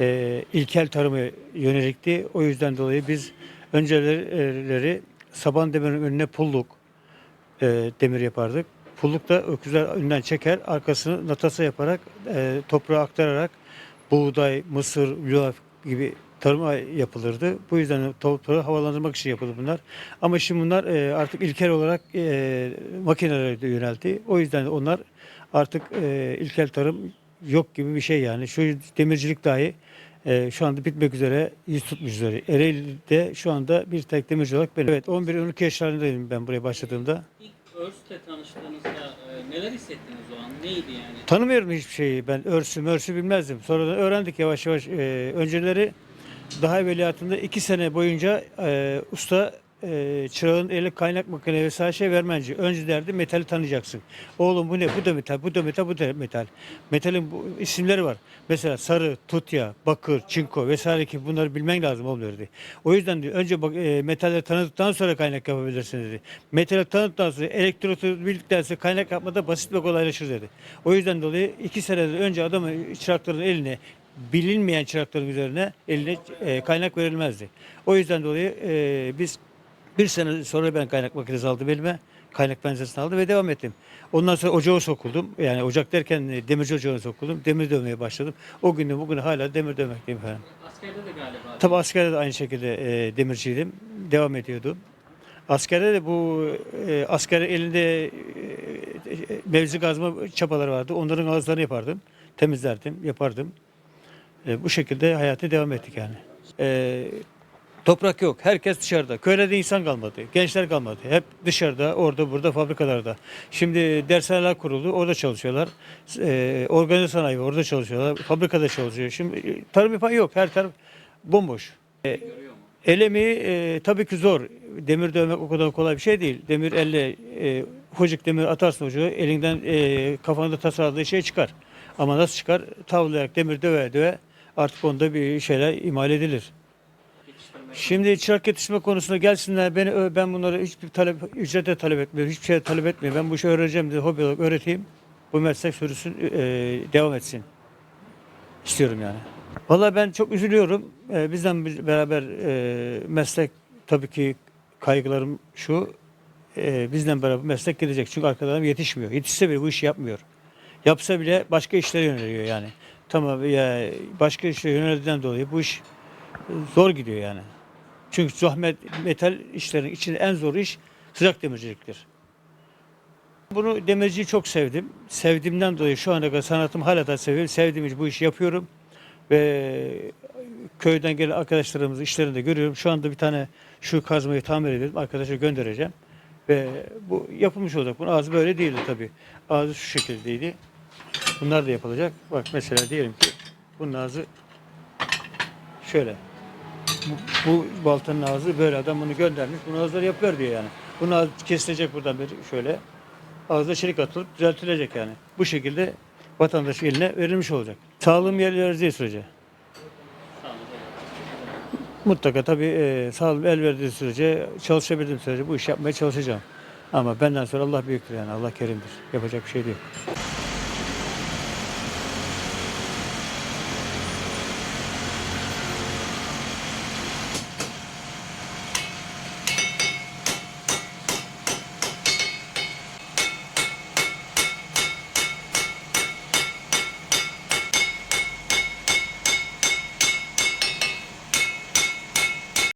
e, ilkel tarıma yönelikti. O yüzden dolayı biz önceleri saban demirin önüne pulluk e, demir yapardık. Pulluk da öküzler önden çeker, arkasını natasa yaparak, e, toprağa aktararak buğday, mısır, yulaf gibi tarıma yapılırdı. Bu yüzden toprağı havalandırmak için yapıldı bunlar. Ama şimdi bunlar e, artık ilkel olarak e, makinelere yöneldi. O yüzden onlar artık e, ilkel tarım yok gibi bir şey yani. Şu demircilik dahi e, şu anda bitmek üzere, yüz tutmuş üzere. Ereğli'de şu anda bir tek demirci olarak benim. Evet 11-12 yaşlarındaydım ben buraya başladığımda. İlk Örs'le tanıştığınızda e, neler hissettiniz o an? Neydi yani? Tanımıyorum hiçbir şeyi. Ben örsü mörsü bilmezdim. Sonradan öğrendik yavaş yavaş. Ee, önceleri daha evveliyatında iki sene boyunca e, usta e, çırağın eli kaynak makine vesaire şey vermenci. Önce derdi metali tanıyacaksın. Oğlum bu ne? Bu da metal, bu da metal, bu da metal. Metalin bu isimleri var. Mesela sarı, tutya, bakır, çinko vesaire ki bunları bilmen lazım oğlum dedi. O yüzden diyor, önce bak, e, metalleri tanıdıktan sonra kaynak yapabilirsin dedi. Metali tanıdıktan sonra elektrotu bildikten sonra kaynak yapmada basit ve kolaylaşır dedi. O yüzden dolayı iki seneden önce adamın çırakların eline bilinmeyen çırakların üzerine eline e, kaynak verilmezdi. O yüzden dolayı e, biz bir sene sonra ben kaynak makinesi aldım elime. Kaynak penceresini aldım ve devam ettim. Ondan sonra ocağa sokuldum. Yani ocak derken e, demirci ocağına sokuldum. Demir dövmeye başladım. O günden bugüne hala demir dövmekteyim efendim. Askerde de galiba. Tabi askerde de aynı şekilde e, demirciydim. Devam ediyordum. Askerde de bu e, asker elinde e, mevzi gazma çapaları vardı. Onların ağızlarını yapardım. Temizlerdim, yapardım. E, bu şekilde hayatı devam ettik yani. E, toprak yok. Herkes dışarıda. Köylerde insan kalmadı. Gençler kalmadı. Hep dışarıda, orada, burada, fabrikalarda. Şimdi dershaneler kuruldu. Orada çalışıyorlar. E, organize sanayi orada çalışıyorlar. Fabrikada çalışıyor. Şimdi e, tarım yapan yok. Her taraf bomboş. E, Görüyor mu? El emeği e, tabii ki zor. Demir dövmek o kadar kolay bir şey değil. Demir elle e, ufacık demir atarsın ucu elinden e, kafanda tasarladığı şey çıkar. Ama nasıl çıkar? Tavlayarak demir döve döve artık onda bir şeyler imal edilir. Şimdi çırak yetiştirme konusunda gelsinler beni ben bunları hiçbir talep ücrete talep etmiyorum. Hiçbir şey talep etmiyorum. Ben bu işi öğreneceğim diye hobi olarak öğreteyim. Bu meslek sürüsün e, devam etsin. İstiyorum yani. Vallahi ben çok üzülüyorum. E, bizden beraber e, meslek tabii ki kaygılarım şu. E, bizden beraber meslek gidecek. Çünkü arkadan yetişmiyor. Yetişse bile bu işi yapmıyor. Yapsa bile başka işlere yöneliyor yani. Tamam ya başka işlere yöneldiğinden dolayı bu iş e, zor gidiyor yani. Çünkü zahmet metal işlerin içinde en zor iş sıcak demirciliktir. Bunu demirciyi çok sevdim. Sevdiğimden dolayı şu ana kadar sanatımı hala da seviyorum. Sevdiğim için bu işi yapıyorum. Ve köyden gelen arkadaşlarımız işlerinde görüyorum. Şu anda bir tane şu kazmayı tamir edelim. Arkadaşa göndereceğim. Ve bu yapılmış olacak. Bunun ağzı böyle değildi tabii. Ağzı şu şekildeydi. Bunlar da yapılacak. Bak mesela diyelim ki bunun ağzı şöyle. Bu, bu baltanın ağzı böyle adam bunu göndermiş. Bunu ağızları yapıyor diyor yani. Ağzı kesilecek buradan beri şöyle. Ağzına çelik atılıp düzeltilecek yani. Bu şekilde vatandaş eline verilmiş olacak. Sağlığım yer verdiği sürece. Mutlaka tabii e, sağlığım el verdiği sürece, çalışabildiğim sürece bu işi yapmaya çalışacağım. Ama benden sonra Allah büyüktür yani. Allah kerimdir. Yapacak bir şey değil.